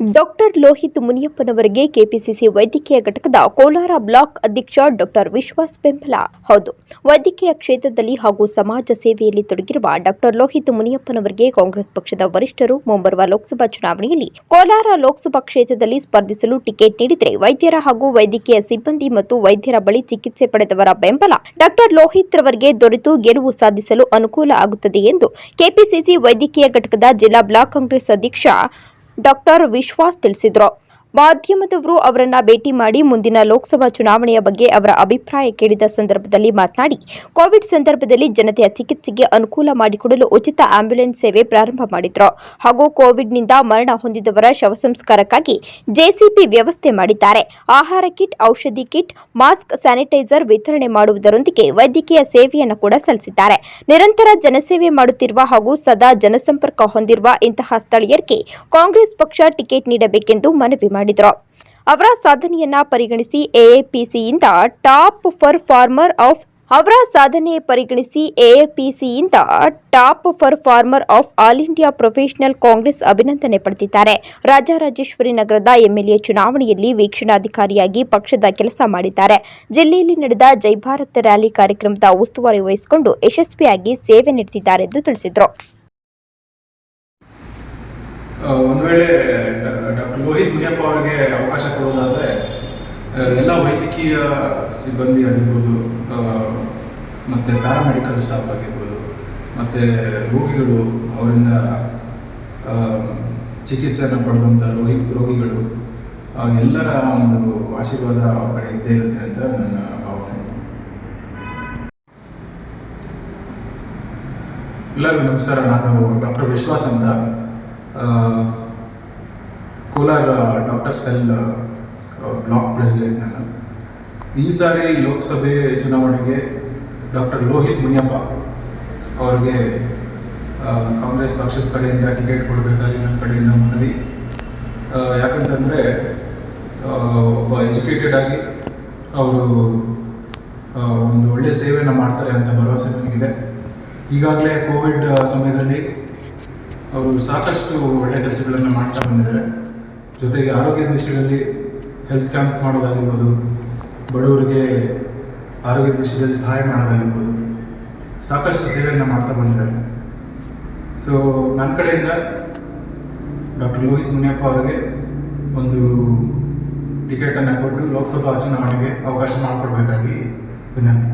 Doctor Lohith ಮುನಿಯಪ್ಪನವರಿಗೆ KPCC ವೈದ್ಯಕೀಯ ಘಟಕದ Kolar block ಅಧ್ಯಕ್ಷ ಡಾಕ್ಟರ್ ವಿಶ್ವಾಸ್ ಬೆಂಬಲ. ಹೌದು, ವೈದ್ಯಕೀಯ ಕ್ಷೇತ್ರದಲ್ಲಿ ಹಾಗೂ ಸಮಾಜ ಸೇವೆಯಲ್ಲಿ ತೊಡಗಿರುವ ಡಾಕ್ಟರ್ ಲೋಹಿತ್ ಮುನಿಯಪ್ಪನವರಿಗೆ ಕಾಂಗ್ರೆಸ್ ಪಕ್ಷದ ವರಿಷ್ಠರು ಮುಂಬರುವ ಲೋಕಸಭಾ ಚುನಾವಣೆಯಲ್ಲಿ ಕೋಲಾರ ಲೋಕಸಭಾ ಕ್ಷೇತ್ರದಲ್ಲಿ ಸ್ಪರ್ಧಿಸಲು ಟಿಕೆಟ್ ನೀಡಿದರೆ ವೈದ್ಯರ ಹಾಗೂ ವೈದ್ಯಕೀಯ ಸಿಬ್ಬಂದಿ ಮತ್ತು ವೈದ್ಯರ ಬಳಿ ಚಿಕಿತ್ಸೆ ಪಡೆದವರ ಬೆಂಬಲ ಡಾಕ್ಟರ್ ಲೋಹಿತ್ ರವರಿಗೆ ದೊರೆತು ಗೆಲುವು ಸಾಧಿಸಲು ಅನುಕೂಲ ಆಗುತ್ತದೆ ಎಂದು ಕೆಪಿಸಿಸಿ ವೈದ್ಯಕೀಯ ಘಟಕದ ಜಿಲ್ಲಾ ಬ್ಲಾಕ್ ಕಾಂಗ್ರೆಸ್ ಅಧ್ಯಕ್ಷ ಡಾಕ್ಟರ್ ವಿಶ್ವಾಸ್ ತಿಳಿಸಿದರು. ಮಾಧ್ಯಮದವರು ಅವರನ್ನ ಭೇಟಿ ಮಾಡಿ ಮುಂದಿನ ಲೋಕಸಭಾ ಚುನಾವಣೆಯ ಬಗ್ಗೆ ಅವರ ಅಭಿಪ್ರಾಯ ಕೇಳಿದ ಸಂದರ್ಭದಲ್ಲಿ ಮಾತನಾಡಿ, ಕೋವಿಡ್ ಸಂದರ್ಭದಲ್ಲಿ ಜನತೆಯ ಚಿಕಿತ್ಸೆಗೆ ಅನುಕೂಲ ಮಾಡಿಕೊಡಲು ಉಚಿತ ಆಂಬ್ಯುಲೆನ್ಸ್ ಸೇವೆ ಪ್ರಾರಂಭ ಮಾಡಿದ್ರು. ಹಾಗೂ ಕೋವಿಡ್ನಿಂದ ಮರಣ ಹೊಂದಿದವರ ಶವ ಸಂಸ್ಕಾರಕ್ಕಾಗಿ ಜೆಸಿಪಿ ವ್ಯವಸ್ಥೆ ಮಾಡಿದ್ದಾರೆ. ಆಹಾರ ಕಿಟ್, ಔಷಧಿ ಕಿಟ್, ಮಾಸ್ಕ್, ಸ್ಯಾನಿಟೈಸರ್ ವಿತರಣೆ ಮಾಡುವುದರೊಂದಿಗೆ ವೈದ್ಯಕೀಯ ಸೇವೆಯನ್ನು ಕೂಡ ಸಲ್ಲಿಸಿದ್ದಾರೆ. ನಿರಂತರ ಜನಸೇವೆ ಮಾಡುತ್ತಿರುವ ಹಾಗೂ ಸದಾ ಜನಸಂಪರ್ಕ ಹೊಂದಿರುವ ಇಂತಹ ಸ್ಥಳೀಯರಿಗೆ ಕಾಂಗ್ರೆಸ್ ಪಕ್ಷ ಟಿಕೆಟ್ ನೀಡಬೇಕೆಂದು ಮನವಿ ಮಾಡಿದರು. ಅವರ ಸಾಧನೆಯನ್ನ ಪರಿಗಣಿಸಿ ಎಎಪಿಸಿಯಿಂದ ಟಾಪ್ ಫರ್ ಫಾರ್ಮರ್ ಆಫ್ ಅವರ ಸಾಧನೆ ಪರಿಗಣಿಸಿ ಎಎಪಿಸಿಯಿಂದ top performer of all India professional Congress ಅಭಿನಂದನೆ ಪಡೆದಿದ್ದಾರೆ. ರಾಜರಾಜೇಶ್ವರಿ ನಗರದ ಎಂಎಲ್ಎ ಚುನಾವಣೆಯಲ್ಲಿ ವೀಕ್ಷಣಾಧಿಕಾರಿಯಾಗಿ ಪಕ್ಷದ ಕೆಲಸ ಮಾಡಿದ್ದಾರೆ. ಜಿಲ್ಲೆಯಲ್ಲಿ ನಡೆದ ಜೈ ಭಾರತ್ ರ್ಯಾಲಿ ಕಾರ್ಯಕ್ರಮದ ಉಸ್ತುವಾರಿ ವಹಿಸಿಕೊಂಡು ಯಶಸ್ವಿಯಾಗಿ ಸೇವೆ ನೀಡುತ್ತಿದ್ದಾರೆ ಎಂದು ತಿಳಿಸಿದರು ವೇಳೆ ಮುನಿಯಪ್ಪ ಅವರಿಗೆ ಅವಕಾಶ ಕೊಡೋದಾದರೆ ಎಲ್ಲ ವೈದ್ಯಕೀಯ ಸಿಬ್ಬಂದಿ ಆಗಿರ್ಬೋದು ಮತ್ತೆ ಪ್ಯಾರಾಮೆಡಿಕಲ್ ಸ್ಟಾಫ್ ಆಗಿರ್ಬೋದು, ಮತ್ತು ರೋಗಿಗಳು ಅವರಿಂದ ಚಿಕಿತ್ಸೆಯನ್ನು ಪಡೆದಂತ ರೋಗಿ ರೋಗಿಗಳು ಎಲ್ಲರ ಒಂದು ಆಶೀರ್ವಾದ ಅವ್ರ ಕಡೆ ಇದ್ದೇ ಇರುತ್ತೆ ಅಂತ ನನ್ನ ಭಾವನೆ. ಎಲ್ಲರಿಗೂ ನಮಸ್ಕಾರ. ನಾನು ಡಾಕ್ಟರ್ ವಿಶ್ವಾಸ್ ಅಂತ. Kolar doctor cell block president ನಾನು ಈ ಸಾರಿ ಲೋಕಸಭೆ ಚುನಾವಣೆಗೆ ಡಾಕ್ಟರ್ ಲೋಹಿತ್ ಮುನಿಯಪ್ಪ ಅವರಿಗೆ ಕಾಂಗ್ರೆಸ್ ಪಕ್ಷದ ಕಡೆಯಿಂದ ಟಿಕೆಟ್ ಕೊಡಬೇಕಾಗಿ ನನ್ನ ಕಡೆಯಿಂದ ಮನವಿ. ಯಾಕಂತಂದರೆ ಒಬ್ಬ ಎಜುಕೇಟೆಡ್ ಆಗಿ ಅವರು ಒಂದು ಒಳ್ಳೆಯ ಸೇವೆಯನ್ನು ಮಾಡ್ತಾರೆ ಅಂತ ಭರವಸೆ ನನಗಿದೆ. ಈಗಾಗಲೇ ಕೋವಿಡ್ ಸಮಯದಲ್ಲಿ ಅವರು ಸಾಕಷ್ಟು ಒಳ್ಳೆಯ ಕೆಲಸಗಳನ್ನು ಮಾಡ್ತಾ ಬಂದಿದ್ದಾರೆ. ಜೊತೆಗೆ ಆರೋಗ್ಯದ ವಿಷಯದಲ್ಲಿ ಹೆಲ್ತ್ ಕ್ಯಾಂಪ್ಸ್ ಮಾಡೋದಾಗಿರ್ಬೋದು, ಬಡವರಿಗೆ ಆರೋಗ್ಯದ ವಿಷಯದಲ್ಲಿ ಸಹಾಯ ಮಾಡೋದಾಗಿರ್ಬೋದು, ಸಾಕಷ್ಟು ಸೇವೆಯನ್ನು ಮಾಡ್ತಾ ಬಂದಿದ್ದಾರೆ. ಸೊ ನನ್ನ ಕಡೆಯಿಂದ ಡಾಕ್ಟರ್ ಲೋಹಿತ್ ಮುನಿಯಪ್ಪ ಅವರಿಗೆ ಒಂದು ಟಿಕೆಟನ್ನು ಕೊಟ್ಟು ಲೋಕಸಭಾ ಚುನಾವಣೆಗೆ ಅವಕಾಶ ಮಾಡಿಕೊಡ್ಬೇಕಾಗಿ ವಿನಂತಿ.